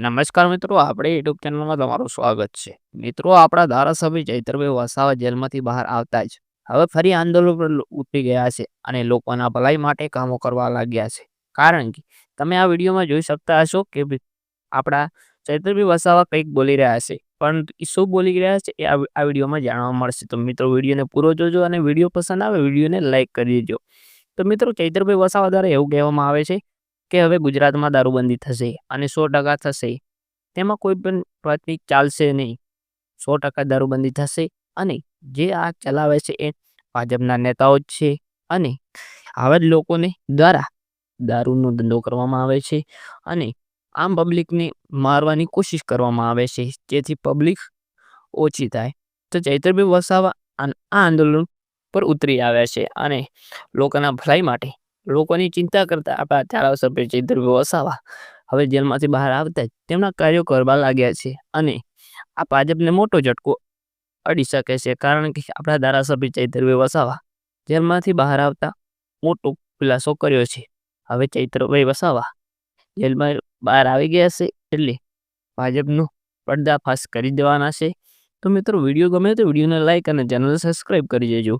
નમસ્કાર મિત્રો, આપણે યુટ્યુબ ચેનલમાં તમારું સ્વાગત છે. મિત્રો, આપણા ધારાસભ્ય ચૈતરભાઈ વસાવા જેલમાંથી બહાર આવતા જ હવે ફરી આંદોલન પર ઉતરી ગયા છે અને લોકોના ભલાઈ માટે કામો કરવા લાગ્યા છે. કારણ કે તમે આ વિડીયોમાં જોઈ શકતા હશો કે આપણા ચૈતરભાઈ વસાવા કંઈક બોલી રહ્યા છે. એ શું બોલી રહ્યા છે એ આ વિડીયોમાં જાણવા મળશે. તો મિત્રો, વિડીયોને પૂરો જોજો અને વીડિયો પસંદ આવે વિડીયોને લાઇક કરી દેજો. તો મિત્રો, ચૈતરભાઈ વસાવા દ્વારા એવું કહેવામાં આવે છે કે હવે ગુજરાતમાં દારૂબંધી થશે અને સો ટકા થશે, તેમાં કોઈ પણ પ્રતિ ચાલશે નહીં. સો ટકા દારૂબંધી થશે અને જે આ ચલાવે છે એ ભાજપના નેતાઓ જ છે અને આવા જ લોકોને દ્વારા દારૂનો ધંધો કરવામાં આવે છે અને આમ પબ્લિકને મારવાની કોશિશ કરવામાં આવે છે, જેથી પબ્લિક ઓછી થાય. તો ચૈતરભાઈ વસાવા આ આંદોલન પર ઉતરી આવ્યા છે અને લોકોના ભલાઈ માટે લોકોની ચિંતા કરતા આપણા ધારાસભ્ય ચૈતરભાઈ વસાવા હવે જેલમાંથી બહાર આવતા જ તેમના કાર્યો કરવા લાગ્યા છે અને આ ભાજપને મોટો ઝટકો અડી શકે છે કારણ કે આપણા ધારાસભ્ય ચૈતરભાઈ વસાવા જેલમાંથી બહાર આવતા મોટો ખુલાસો કર્યો છે. હવે ચૈત્રભાઈ વસાવા જેલમાં બહાર આવી ગયા છે એટલે ભાજપનો પડદાફાશ કરી દેવાના છે. તો મિત્રો વીડિયો ગમે તો વિડીયોને લાઇક અને ચેનલ સબસ્ક્રાઈબ કરી દેજો.